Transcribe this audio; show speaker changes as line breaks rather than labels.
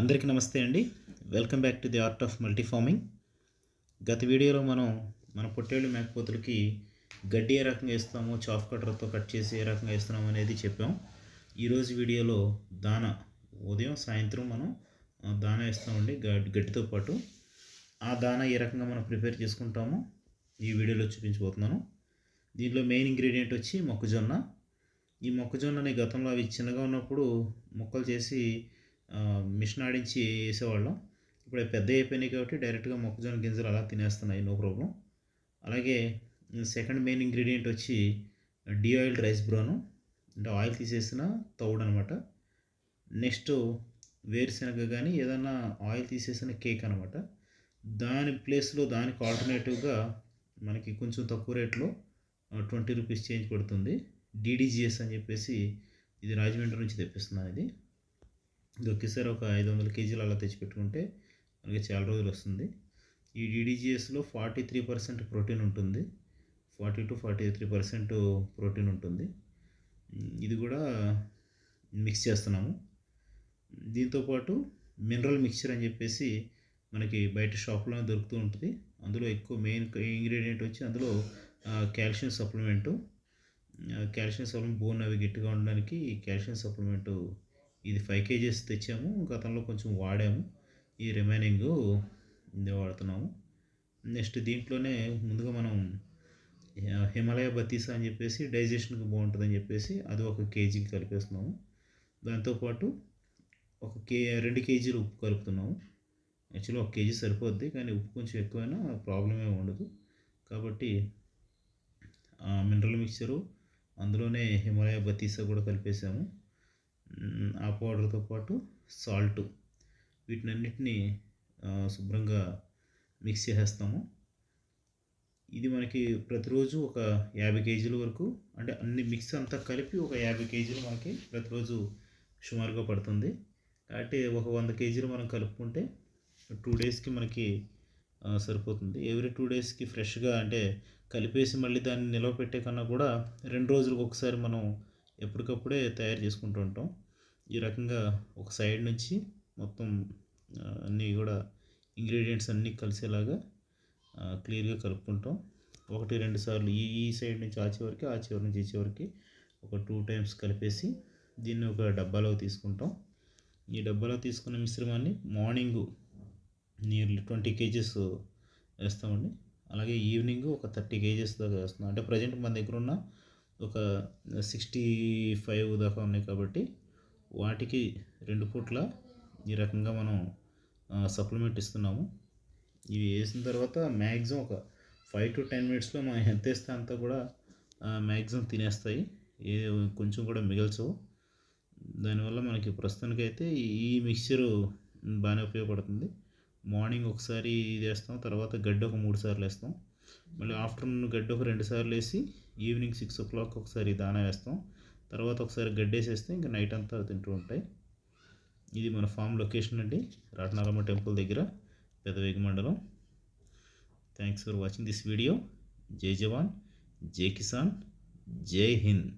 అందరికీ నమస్తే అండి. Welcome back to the art of multi farming గత వీడియోలో మనం మన పొట్టేళ్ళు మేకపోతులకి గడ్డి ఏ రకంగా ఇస్తామో చాఫ్ కట్టర్తో కట్ చేసి ఏ రకంగా ఇస్తున్నాం అనేది చెప్పాం. ఈరోజు వీడియోలో దాన ఉదయం సాయంత్రం మనం దాన ఇస్తామండి గడ్డితో పాటు. ఆ దాన ఏ రకంగా మనం ప్రిపేర్ చేసుకుంటామో ఈ వీడియోలో చూపించబోతున్నాను. దీంట్లో మెయిన్ ఇంగ్రీడియంట్ వచ్చి మొక్కజొన్న. ఈ మొక్కజొన్నని గతంలో అవి చిన్నగా ఉన్నప్పుడు మొక్కలు చేసి మిషన్ ఆడించి వేసేవాళ్ళం. ఇప్పుడు పెద్ద అయిపోయినాయి కాబట్టి డైరెక్ట్గా మొక్కజొన్న గింజలు అలా తినేస్తున్నాయి నో ప్రాబ్లం. అలాగే సెకండ్ మెయిన్ ఇంగ్రీడియంట్ వచ్చి డీ ఆయిల్ రైస్ బ్రోను. అంటే ఆయిల్ తీసేసిన తౌడు అనమాట నెక్స్ట్ వేరుశనగ కానీ ఏదన్నా ఆయిల్ తీసేసిన కేక్ అనమాట దాని ప్లేస్లో దానికి ఆల్టర్నేటివ్గా మనకి కొంచెం తక్కువ రేట్లో ట్వంటీ రూపీస్ చేంజ్ పడుతుంది. డీడీజీఎస్ అని చెప్పేసి ఇది రాజమండ్రి నుంచి తెప్పిస్తున్నాను ఇది ఇది ఒకేసారి ఒక ఐదు వందల కేజీలు అలా తెచ్చిపెట్టుకుంటే మనకి చాలా రోజులు వస్తుంది. ఈ డీడీజీఎస్లో ఫార్టీ త్రీ పర్సెంట్ ప్రోటీన్ ఉంటుంది. Forty two forty three percent protein ఉంటుంది. ఇది కూడా మిక్స్ చేస్తున్నాము. దీంతోపాటు మినరల్ మిక్చర్ అని చెప్పేసి మనకి బయట షాప్లో దొరుకుతూ ఉంటుంది. అందులో ఎక్కువ మెయిన్ ఇంగ్రీడియంట్ వచ్చి అందులో calcium supplement calcium supplement bone అవి గట్టిగా ఉండడానికి ఈ కాల్షియం సప్లిమెంటు ఇది ఫైవ్ కేజీస్ తెచ్చాము. గతంలో కొంచెం వాడాము. ఈ రిమైనింగ్ ఇదే వాడుతున్నాము. నెక్స్ట్ దీంట్లోనే ముందుగా మనం హిమాలయ బతీసా అని చెప్పేసి డైజెషన్కి బాగుంటుందని చెప్పేసి అది ఒక కేజీకి కలిపేస్తున్నాము. దాంతోపాటు ఒక కే రెండు కేజీలు ఉప్పు కలుపుతున్నాము. యాక్చువల్లీ ఒక కేజీ సరిపోద్ది కానీ ఉప్పు కొంచెం ఎక్కువైనా ప్రాబ్లం ఏమి ఉండదు. కాబట్టి మినరల్ మిక్చరు అందులోనే హిమాలయ బతీసా కూడా కలిపేసాము. ఆ పౌడర్తో పాటు సాల్ట్. వీటినన్నిటిని ఆ, శుభ్రంగా మిక్స్ చేసేస్తాము. ఇది మనకి ప్రతిరోజు ఒక యాభై కేజీల వరకు అంటే అన్ని మిక్స్ అంతా కలిపి ఒక యాభై కేజీలు మనకి ప్రతిరోజు సుమారుగా పడుతుంది. కాబట్టి ఒక వంద కేజీలు మనం కలుపుకుంటే టూ డేస్కి మనకి సరిపోతుంది. ఎవ్రీ టూ డేస్కి ఫ్రెష్గా అంటే కలిపేసి మళ్ళీ దాన్ని నిలవ పెట్టే కన్నా కూడా రెండు రోజులకు ఒకసారి మనం ఎప్పటికప్పుడే తయారు చేసుకుంటూ ఉంటాం. ఈ రకంగా ఒక సైడ్ నుంచి మొత్తం అన్నీ కూడా ఇంగ్రీడియంట్స్ అన్నీ కలిసేలాగా క్లియర్గా కలుపుకుంటాం. ఒకటి రెండు సార్లు ఈ ఈ సైడ్ నుంచి ఆ చివరికి ఆ చివరి నుంచి ఈ చివరికి ఒక టూ టైమ్స్ కలిపేసి దీన్ని ఒక డబ్బాలో తీసుకుంటాం. ఈ డబ్బాలో తీసుకున్న మిశ్రమాన్ని మార్నింగ్ నియర్లీ ట్వంటీ కేజెస్ వేస్తామండి. అలాగే ఈవినింగ్ ఒక థర్టీ కేజెస్ దాకా వేస్తున్నాం. అంటే ప్రజెంట్ మన దగ్గర ఉన్న ఒక సిక్స్టీ ఫైవ్ దాకా ఉన్నాయి కాబట్టి వాటికి రెండు పూట్ల ఈ రకంగా మనం సప్లిమెంట్ ఇస్తున్నాము. ఇవి వేసిన తర్వాత మ్యాక్సిమం ఒక ఫైవ్ టు టెన్ మినిట్స్లో మనం ఎంత వేస్తే అంతా కూడా మ్యాక్సిమం తినేస్తాయి. ఏ కొంచెం కూడా మిగల్చవు. దానివల్ల మనకి ప్రస్తుతానికైతే ఈ మిక్చరు బాగానే ఉపయోగపడుతుంది. మార్నింగ్ ఒకసారి ఇది వేస్తాం తర్వాత గడ్డి ఒక మూడు సార్లు వేస్తాం. మళ్ళీ ఆఫ్టర్నూన్ గడ్డి ఒక రెండు సార్లు వేసి ఈవినింగ్ సిక్స్ ఓ క్లాక్ ఒకసారి దానా వేస్తాం. తర్వాత ఒకసారి గడ్డేసేస్తే ఇంకా నైట్ అంతా తింటూ ఉంటాయి. ఇది మన ఫామ్ లొకేషన్ అండి. రాటనారమ్మ టెంపుల్ దగ్గర పెదవేగ మండలం. Thanks for watching this video జై జవాన్ జై కిసాన్ జై హింద్.